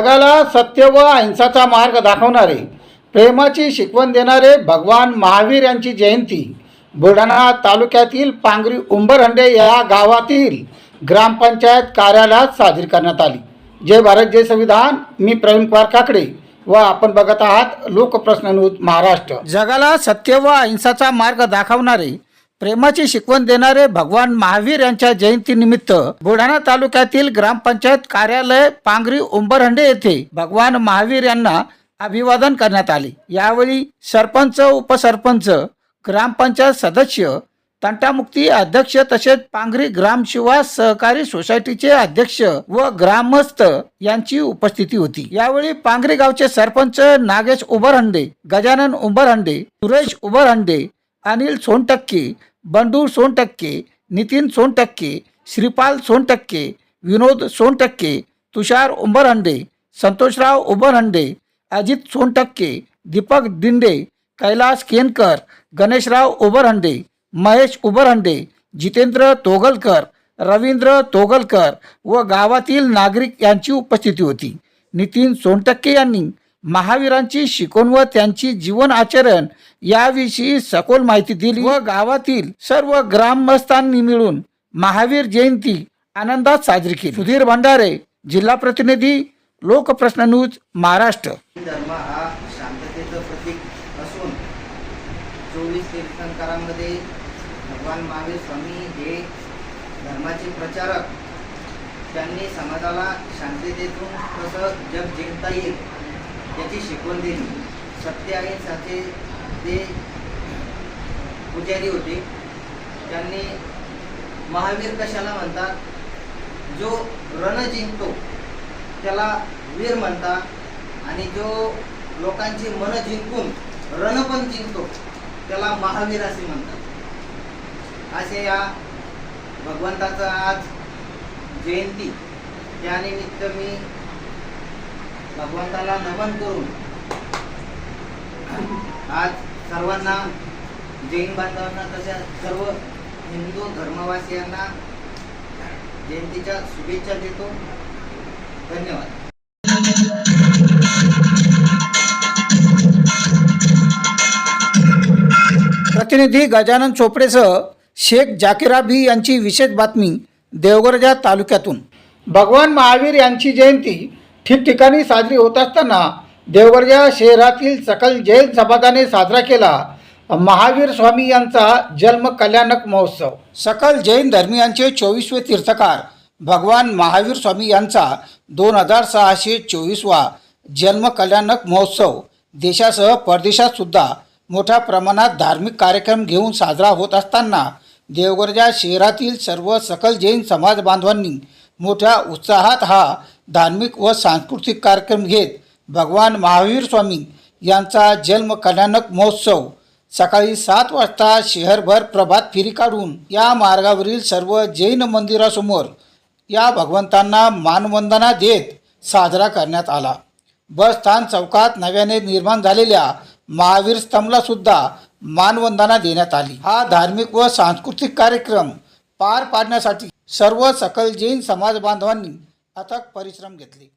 सत्य व अहिंसाचा मार्ग दाखवणारे प्रेमाची शिकवण देणारे भगवान महावीर यांची जयंती. बुलढाणा तालुक्यातील पांगरी उंबरहंडे या गावातील ग्रामपंचायत कार्यालयात साजरी करण्यात आली. जय भारत जय संविधान. मी प्रवीण कुमार काकडे व आपण बघत आहात लोकप्रश्न न्यूज महाराष्ट्र. जगाला सत्य व अहिंसाचा मार्ग दाखवणारे प्रेमाची शिकवण देणारे भगवान महावीर यांच्या जयंतीनिमित्त बुलढाणा तालुक्यातील ग्रामपंचायत कार्यालय पांगरी उंबरहंडे येथे भगवान महावीर यांना अभिवादन करण्यात आले. यावेळी सरपंच उपसरपंच ग्रामपंचायत सदस्य तंटामुक्ती अध्यक्ष तसेच पांघरी ग्रामशिवास सहकारी सोसायटीचे अध्यक्ष व ग्रामस्थ यांची उपस्थिती होती. यावेळी पांगरी गावचे सरपंच नागेश उबरहंडे गजानन उंबरहंडे सुरेश उबरहंडे अनिल सोनटक्के बंडू सोनटक्के नितीन सोनटक्के श्रीपाल सोनटक्के विनोद सोनटक्के तुषार उंबरहंडे संतोषराव उंबरहंडे अजित सोनटक्के दीपक दिंडे कैलास केनकर गणेशराव उबरहंडे महेश उबरहंडे जितेंद्र तोगलकर रवींद्र तोगलकर व गावातील नागरिक यांची उपस्थिती होती. नितीन सोनटक्के यांनी महावीरांची शिकवण व त्यांची जीवन आचरण याविषयी सखोल माहिती दिली व गावातील सर्व ग्रामस्थांनी मिळून महावीर जयंती आनंदात साजरी केली. सुधीर भंडारे जिल्हा प्रतिनिधी लोकप्रश्न न्यूज महाराष्ट्र. धर्म हा शांततेचं प्रतीक असून चोवीस तीर्थंकरांमध्ये भगवान महावीर स्वामी हे धर्माचे प्रचारक. त्यांनी समाजाला शांततेतून कसं जग जिंकता येईल? याची शिकवण दिली. सत्य अहिंसाचे ते पुजारी होते. त्यांनी महावीर कशाला म्हणतात? जो रण जिंकतो त्याला वीर म्हणतात. आणि जो लोकांची मन जिंकून रण पण जिंकतो त्याला महावीर असे म्हणतात. असे या भगवंताचा आज जयंती. त्यानिमित्त मी भगवंताला नमन करून आज सर्वांना जैन बांधवांना तशा सर्व हिंदू धर्मवासियांना जयंतीच्या शुभेच्छा देतो. धन्यवाद. प्रतिनिधी गजानन चोपडेसह शेख जाकिराबी यांची विशेष बातमी देवगरजा तालुक्यातून. भगवान महावीर यांची जयंती ठिकठिकाणी साजरी होत असताना देवगडच्या शहरातील सकल जैन समाजाने साजरा केला. महावीर स्वामी यांचा जन्म कल्याणक महोत्सव. सकल जैन धर्मियांचे चोवीसवे तीर्थकार भगवान महावीर स्वामी यांचा दोन हजार सहाशे चोवीसवा जन्म कल्याणक महोत्सव. देशासह परदेशात सुद्धा मोठ्या प्रमाणात धार्मिक कार्यक्रम घेऊन साजरा होत असताना देवगडच्या शहरातील सर्व सकल जैन समाज बांधवांनी मोठ्या उत्साहात हा धार्मिक व सांस्कृतिक कार्यक्रम घेत भगवान महावीर स्वामी यांचा जन्म कल्याणक महोत्सव सकाळी सात वाजता शहरभर प्रभात फेरी काढून या मार्गावरील सर्व जैन मंदिरासमोर या भगवंतांना मानवंदना देत साजरा करण्यात आला. बस स्थान चौकात नव्याने निर्माण झालेल्या महावीर स्तंभला सुद्धा मानवंदना देण्यात आली. हा धार्मिक व सांस्कृतिक कार्यक्रम पार पाडण्यासाठी सर्व सकल जैन समाज बांधवांनी अथक परिश्रम घेतले.